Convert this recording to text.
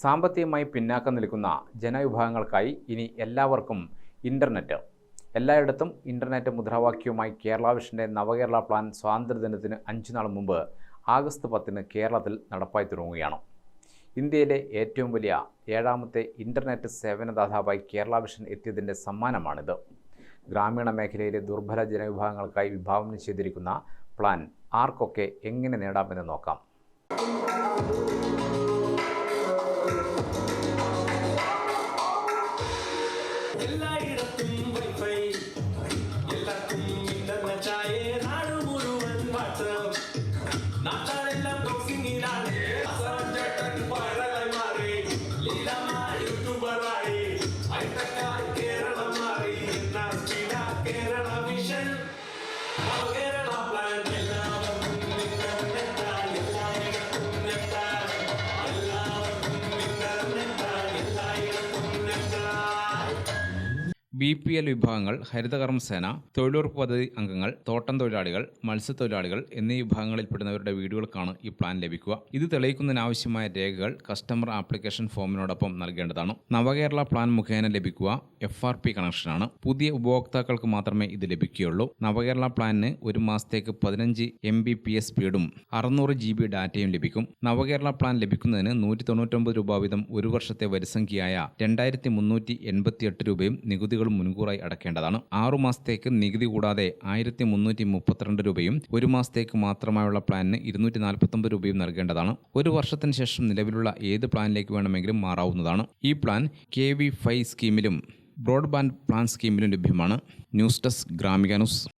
സാമ്പത്തികമായി പിന്നാക്കം നിൽക്കുന്ന ജനവിഭാഗങ്ങൾക്കായി ഇനി എല്ലാവർക്കും ഇന്റർനെറ്റ് എല്ലായിടത്തും ഇന്റർനെറ്റ് മുദ്രാവാക്യവുമായി കേരള വിഷന്റെ നവകേരള പ്ലാൻ സ്വാതന്ത്ര്യദിനത്തിന് അഞ്ചു നാൾ മുമ്പ് ആഗസ്റ്റ് പത്തിന് കേരളത്തിൽ നടപ്പായി തുടങ്ങുകയാണ്. ഇന്ത്യയിലെ ഏറ്റവും വലിയ ഏഴാമത്തെ ഇന്റർനെറ്റ് സേവനദാതാവായി കേരള വിഷൻ എത്തിയതിന്റെ സമ്മാനമാണിത്. ഗ്രാമീണ മേഖലയിലെ ദുർബല ജനവിഭാഗങ്ങൾക്കായി വിഭാവനം ചെയ്തിരിക്കുന്ന പ്ലാൻ ആർക്കൊക്കെ എങ്ങനെ നേടാമെന്ന് നോക്കാം. ബി പി എൽ വിഭാഗങ്ങൾ ഹരിതകർമ്മസേന തൊഴിലുറപ്പ് പദ്ധതി അംഗങ്ങൾ തോട്ടം തൊഴിലാളികൾ മത്സ്യത്തൊഴിലാളികൾ എന്നീ വിഭാഗങ്ങളിൽപ്പെടുന്നവരുടെ വീടുകൾക്കാണ് ഈ പ്ലാൻ ലഭിക്കുക. ഇത് തെളിയിക്കുന്നതിനാവശ്യമായ രേഖകൾ കസ്റ്റമർ ആപ്ലിക്കേഷൻ ഫോമിനോടൊപ്പം നൽകേണ്ടതാണ്. നവകേരള പ്ലാൻ മുഖേന ലഭിക്കുക എഫ് ആർ പി കണക്ഷനാണ്. പുതിയ ഉപഭോക്താക്കൾക്ക് മാത്രമേ ഇത് ലഭിക്കുകയുള്ളൂ. നവകേരള പ്ലാനിന് ഒരു മാസത്തേക്ക് പതിനഞ്ച് എം ബി പി എസ് സ്പീഡും അറുന്നൂറ് ജി ബി ഡാറ്റയും ലഭിക്കും. നവകേരള പ്ലാൻ ലഭിക്കുന്നതിന് നൂറ്റി തൊണ്ണൂറ്റൊമ്പത് രൂപ വീതം ഒരു വർഷത്തെ വരിസംഖ്യയായ രണ്ടായിരത്തി മുന്നൂറ്റി എൺപത്തിയെട്ട് രൂപയും മുൻകൂറായി അടക്കേണ്ടതാണ്. ആറു മാസത്തേക്ക് നികുതി കൂടാതെ ആയിരത്തി മുന്നൂറ്റി മുപ്പത്തിരണ്ട് രൂപയും ഒരു മാസത്തേക്ക് മാത്രമായുള്ള പ്ലാനിന് ഇരുന്നൂറ്റി നാൽപ്പത്തൊമ്പത് രൂപയും നൽകേണ്ടതാണ്. ഒരു വർഷത്തിന് ശേഷം നിലവിലുള്ള ഏത് പ്ലാനിലേക്ക് വേണമെങ്കിലും മാറാവുന്നതാണ്. ഈ പ്ലാൻ കെ വി ഫൈവ് സ്കീമിലും ബ്രോഡ്ബാൻഡ് പ്ലാൻ സ്കീമിലും ലഭ്യമാണ്. News desk Gramika news.